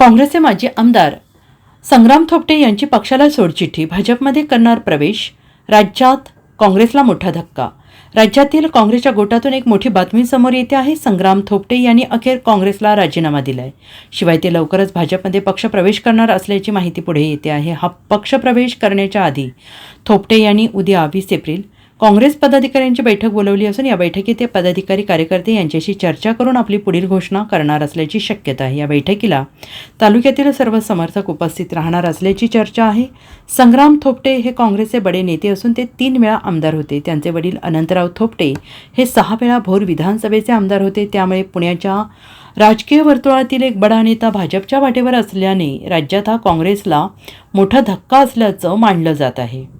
काँग्रेसचे माजी आमदार संग्राम थोपटे यांची पक्षाला सोडचिठ्ठी. भाजपमध्ये करणार प्रवेश? राज्यात काँग्रेसला मोठा धक्का. राज्यातील काँग्रेसच्या गोटातून एक मोठी बातमी समोर येते आहे. संग्राम थोपटे यांनी अखेर काँग्रेसला राजीनामा दिलाय. शिवाय ते लवकरच भाजपमध्ये पक्षप्रवेश करणार असल्याची माहिती पुढे येते आहे. हा पक्षप्रवेश करण्याच्या आधी थोपटे यांनी उद्या वीस एप्रिल काँग्रेस पदाधिकाऱ्यांची बैठक बोलवली असून या बैठकीत ते पदाधिकारी कार्यकर्ते यांच्याशी चर्चा करून आपली पुढील घोषणा करणार असल्याची शक्यता आहे. या बैठकीला तालुक्यातील सर्व समर्थक उपस्थित राहणार असल्याची चर्चा आहे. संग्राम थोपटे हे काँग्रेसचे बडे नेते असून ते तीन वेळा आमदार होते. त्यांचे वडील अनंतराव थोपटे हे सहा वेळा भोर विधानसभेचे आमदार होते. त्यामुळे पुण्याच्या राजकीय वर्तुळातील एक बडा नेता भाजपच्या वाटेवर असल्याने राज्यात हा काँग्रेसला मोठा धक्का असल्याचं मानलं जात आहे.